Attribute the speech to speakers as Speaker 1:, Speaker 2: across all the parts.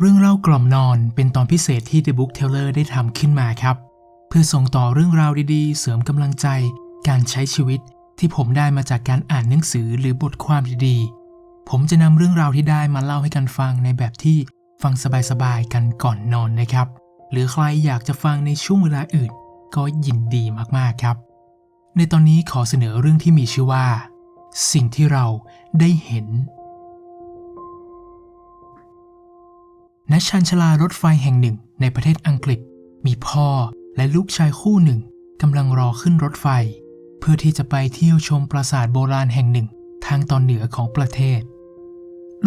Speaker 1: เรื่องเล่ากล่อมนอนเป็นตอนพิเศษที่ The Book Teller ได้ทำขึ้นมาครับ เพื่อส่งต่อเรื่องราวดีๆ เสริมกำลังใจ การใช้ชีวิต ที่ผมได้มาจากการอ่านหนังสือหรือบทความดีๆ ผมจะนำเรื่องราวที่ได้มาเล่าให้กันฟังในแบบที่ฟังสบายๆกันก่อนนอนนะครับ หรือใครอยากจะฟังในช่วงเวลาอื่น ก็ยินดีมากๆครับ ในตอนนี้ขอเสนอเรื่องที่มีชื่อว่า สิ่งที่เราได้เห็น ณชานชลารถไฟแห่งหนึ่งในประเทศอังกฤษ มีพ่อและลูกชายคู่หนึ่งกำลังรอขึ้นรถไฟ เพื่อที่จะไปเที่ยวชมปราสาทโบราณแห่งหนึ่งทางตอนเหนือของประเทศ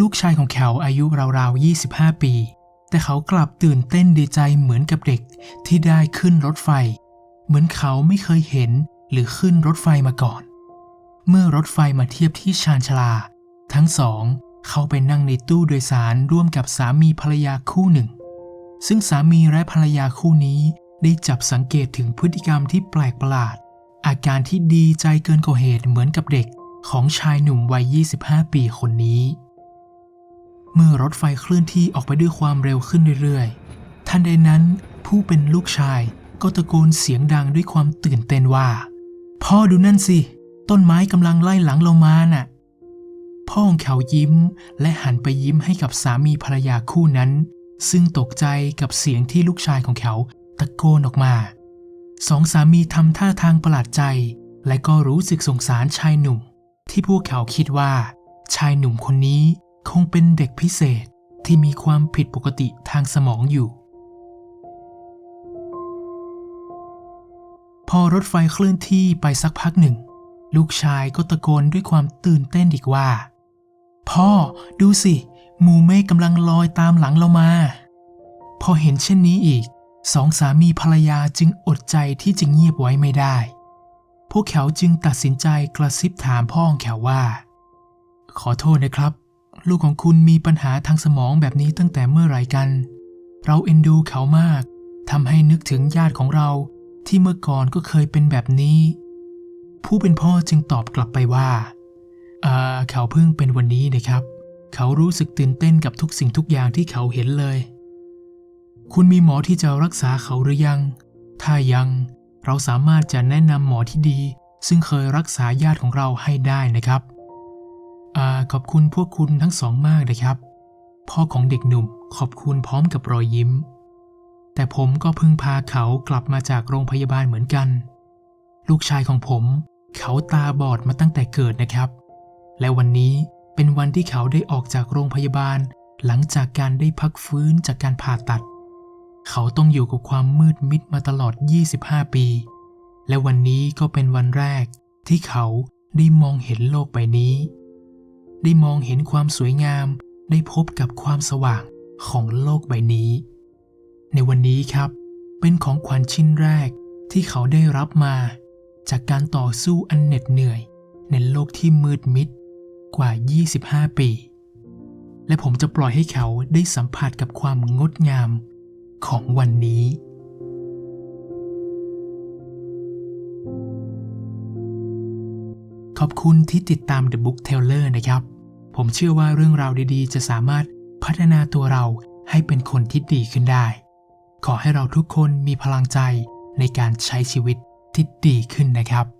Speaker 1: ลูกชายของเขาอายุราวๆ 25 ปี แต่เขากลับตื่นเต้นดีใจเหมือนกับเด็กที่ได้ขึ้นรถไฟ เหมือนเขาไม่เคยเห็นหรือขึ้นรถไฟมาก่อน เมื่อรถไฟมาเทียบที่ชานชลา ทั้งสอง เข้าไปนั่งในตู้โดยสารร่วมกับสามีภรรยาคู่หนึ่ง ซึ่งสามีและภรรยาคู่นี้ได้จับสังเกตถึงพฤติกรรมที่แปลกประหลาด อาการที่ดีใจเกินกว่าเหตุเหมือนกับเด็กของชายหนุ่มวัย 25 ปีคนนี้ เมื่อรถไฟเคลื่อนที่ออกไปด้วยความเร็วขึ้นเรื่อยๆ ทันใดนั้นผู้เป็นลูกชายก็ตะโกนเสียงดังด้วยความตื่นเต้นว่า พ่อดูนั่นสิ ต้นไม้กำลังไล่หลังเรามาน่ะ พ่อของเขายิ้ม และหันไปยิ้มให้กับสามีภรรยาคู่นั้น ซึ่งตกใจกับเสียงที่ลูกชายของเขาตะโกนออกมา สองสามีทำท่าทางประหลาดใจ และก็รู้สึกสงสารชายหนุ่ม ที่พวกเขาคิดว่า ชายหนุ่มคนนี้คงเป็นเด็กพิเศษที่มีความผิดปกติทางสมองอยู่ พอรถไฟเคลื่อนที่ไปสักพักหนึ่ง ลูกชายก็ตะโกนด้วยความตื่นเต้นอีกว่า พ่อดูสิ หมูเมฆกำลังลอยตามหลังเรามา พอเห็นเช่นนี้อีก สองสามีภรรยาจึงอดใจที่จะเงียบไว้ไม่ได้ พวกเขาจึงตัดสินใจกระซิบถามพ่อของเขาว่า ขอโทษนะครับ ลูกของคุณมีปัญหาทางสมองแบบนี้ตั้งแต่เมื่อไหร่กัน เราเอ็นดูเขามากทำให้นึกถึงญาติของเราที่เมื่อก่อนก็เคยเป็นแบบนี้ ผู้เป็นพ่อจึงตอบกลับไปว่า เขาเพิ่งเป็นวันนี้นะครับ เขารู้สึกตื่นเต้นกับทุกสิ่งทุกอย่างที่เขาเห็นเลย คุณมีหมอที่จะรักษาเขาหรือยัง ถ้ายัง เราสามารถจะแนะนำหมอที่ดี ซึ่งเคยรักษาญาติของเราให้ได้นะครับอขอบคุณพวกคุณทั้งสองมากนะครับ พ่อของเด็กหนุ่มขอบคุณพร้อมกับรอยยิ้ม แต่ผมก็เพิ่งพาเขากลับมาจากโรงพยาบาลเหมือนกัน ลูกชายของผม เขาตาบอดมาตั้งแต่เกิดนะครับ และวันนี้เป็นวันที่เขาได้ออกจากโรงพยาบาล หลังจากการได้พักฟื้นจากการผ่าตัด เขาต้องอยู่กับความมืดมิดมาตลอด 25 ปี และวันนี้ก็เป็นวันแรก ที่เขาได้มองเห็นโลกใบนี้ ได้มองเห็นความสวยงาม ได้พบกับความสว่างของโลกใบนี้ ในวันนี้ครับ เป็นของขวัญชิ้นแรกที่เขาได้รับมา จากการต่อสู้อันเหน็ดเหนื่อย ในโลกที่มืดมิด กว่า 25 ปี และผมจะปล่อยให้เขาได้สัมผัสกับความงดงามของวันนี้ ขอบคุณที่ติดตาม The Book Teller นะครับ ผมเชื่อว่าเรื่องราวดีๆ จะสามารถพัฒนาตัวเราให้เป็นคนที่ดีขึ้นได้ ขอให้เราทุกคนมีพลังใจในการใช้ชีวิตที่ดีขึ้นนะครับ